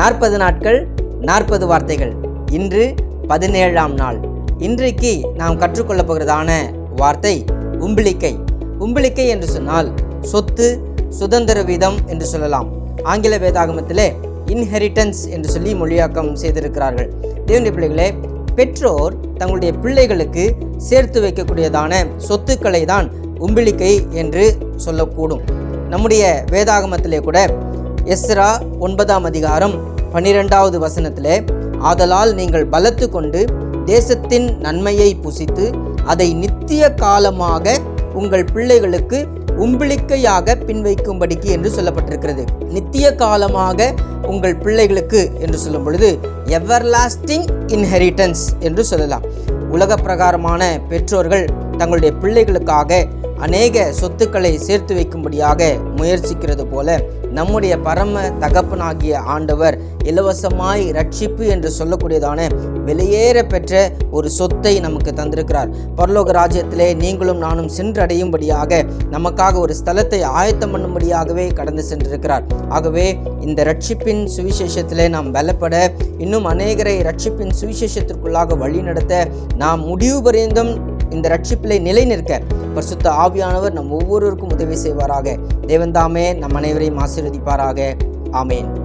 நாற்பது நாட்கள் நாற்பது வார்த்தைகள். இன்று பதினேழாம் நாள். இன்றைக்கு நாம் கற்றுக்கொள்ளப் போகிறதான வார்த்தை உம்பிளிக்கை. உம்பிளிக்கை என்று சொன்னால் சொத்து சுதந்திர வீதம் என்று சொல்லலாம். ஆங்கில வேதாகமத்திலே இன்ஹெரிட்டன்ஸ் என்று சொல்லி மொழியாக்கம் செய்திருக்கிறார்கள். தேவனுடைய பிள்ளைகளே பெற்றோர் தங்களுடைய பிள்ளைகளுக்கு சேர்த்து வைக்கக்கூடியதான சொத்துக்களை தான் உம்பிளிக்கை என்று சொல்லக்கூடும். நம்முடைய வேதாகமத்திலே கூட எஸ்ரா ஒன்பதாம் அதிகாரம் பன்னிரெண்டாவது வசனத்தில் ஆதலால் நீங்கள் பலத்து கொண்டு தேசத்தின் நன்மையை புசித்து அதை நித்திய காலமாக உங்கள் பிள்ளைகளுக்கு உம்பிளிக்கையாக பின்வைக்கும்படிக்கு என்று சொல்லப்பட்டிருக்கிறது. நித்திய காலமாக உங்கள் பிள்ளைகளுக்கு என்று சொல்லும் பொழுது எவர்லாஸ்டிங் இன்ஹெரிட்டன்ஸ் என்று சொல்லலாம். உலக பிரகாரமான பெற்றோர்கள் தங்களுடைய பிள்ளைகளுக்காக அநேக சொத்துக்களை சேர்த்து வைக்கும்படியாக முயற்சிக்கிறது போல நம்முடைய பரம தகப்பனாகிய ஆண்டவர் இலவசமாய் ரட்சிப்பு என்று சொல்லக்கூடியதான வெளியேற பெற்ற ஒரு சொத்தை நமக்கு தந்திருக்கிறார். பரலோக ராஜ்யத்திலே நீங்களும் நானும் சென்றடையும்படியாக நமக்காக ஒரு ஸ்தலத்தை ஆயத்தம் பண்ணும்படியாகவே கடந்து சென்றிருக்கிறார். ஆகவே இந்த ரட்சிப்பின் சுவிசேஷத்திலே நாம் பலப்பட இன்னும் அநேகரை ரட்சிப்பின் சுவிசேஷத்திற்குள்ளாக வழிநடத்த நாம் முடிவு பரியந்தம் இந்த ரட்சிப்பிலை நிலை நிற்க பரிசுத்த ஆவியானவர் நம் ஒவ்வொருவருக்கும் உதவி செய்வாராக. தேவன்தாமே நம் அனைவரையும் ஆசீர்வதிப்பாராக. ஆமேன்.